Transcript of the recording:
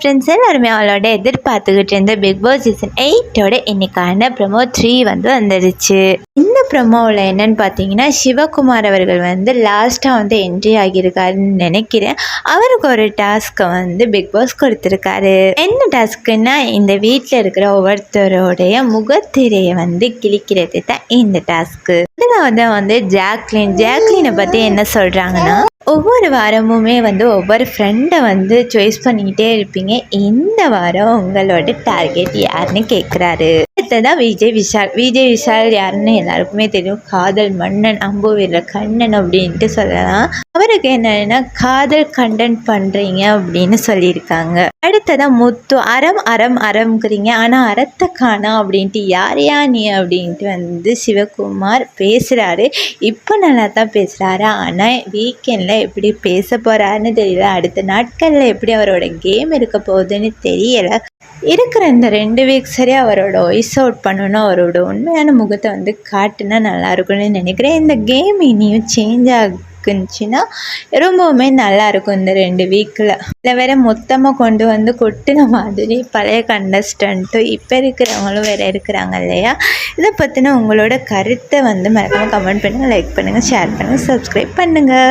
Friends எல்லாருமே அவளோட எதிர்பார்த்துக்கிட்டு இருந்த பிக் பாஸ் சீசன் எயிட்டோட இன்னைக்கான ப்ரமோ த்ரீ வந்து வந்துடுச்சு இந்த ப்ரமோவில் என்னன்னு பார்த்தீங்கன்னா சிவகுமார் அவர்கள் வந்து லாஸ்ட்டாக வந்து என்ட்ரி ஆகியிருக்காருன்னு நினைக்கிறேன். அவருக்கு ஒரு டாஸ்க்கை வந்து பிக் பாஸ் கொடுத்துருக்காரு. என்ன டாஸ்க்குன்னா இந்த வீட்டில் இருக்கிற ஒவ்வொருத்தரோடைய முகத்திரையை வந்து கிழிக்கிறது தான் இந்த டாஸ்க்கு இதில் வந்து ஜாக்லின் ஜாக்லினை பற்றி என்ன சொல்கிறாங்கன்னா ஒவ்வொரு வாரமுமே வந்து ஒவ்வொரு ஃப்ரெண்டை வந்து சாய்ஸ் பண்ணிக்கிட்டே இருப்பீங்க. இந்த வாரம் உங்களோட டார்கெட் யாருன்னு கேட்குறாரு அடுத்ததான் விஜய் விஷால். விஜய் விஷால் யாருன்னு எல்லாருக்குமே தெரியும். காதல் மன்னன் அம்பு வீரர் கண்ணன் அப்படின்ட்டு சொல்லலாம். அவருக்கு என்னன்னா காதல் கண்டென்ட் பண்ணுறீங்க அப்படின்னு சொல்லியிருக்காங்க. அடுத்ததான் முத்து அறம் அறம் அறம்ங்கிறீங்க. ஆனால் அறத்தை காணா அப்படின்ட்டு யார் யா நீ அப்படின்ட்டு வந்து சிவகுமார் பேசுகிறாரு இப்போ நல்லா தான் பேசுகிறாரு ஆனால் வீக்கெண்டில் எப்படி பேச போகிறாருன்னு தெரியல. அடுத்த நாட்களில் எப்படி அவரோட கேம் இருக்க போகுதுன்னு தெரியலை. இருக்கிற இந்த ரெண்டு வீக் சரி அவரோட வாய்ஸ் அவுட் பண்ணணும். அவரோட உண்மையான முகத்தை வந்து காட்டுனா நல்லா இருக்கும்னு நினைக்கிறேன். இந்த கேம் இனியும் சேஞ்ச் ஆகும் ஆகுச்சுன்னா ரொம்பவுமே நல்லா இருக்கும் இந்த ரெண்டு வீக்கில். இதில் வேற மொத்தமாக கொண்டு வந்து கொட்டின மாதிரி பழைய கண்டஸ்டண்ட்டும் இப்போ இருக்கிறவங்களும் வேற இருக்கிறாங்க இல்லையா? இதை பற்றின உங்களோட கருத்தை வந்து மறக்காமல் கமெண்ட் பண்ணுங்கள் லைக் பண்ணுங்கள் ஷேர் பண்ணுங்கள் சப்ஸ்கிரைப் பண்ணுங்கள்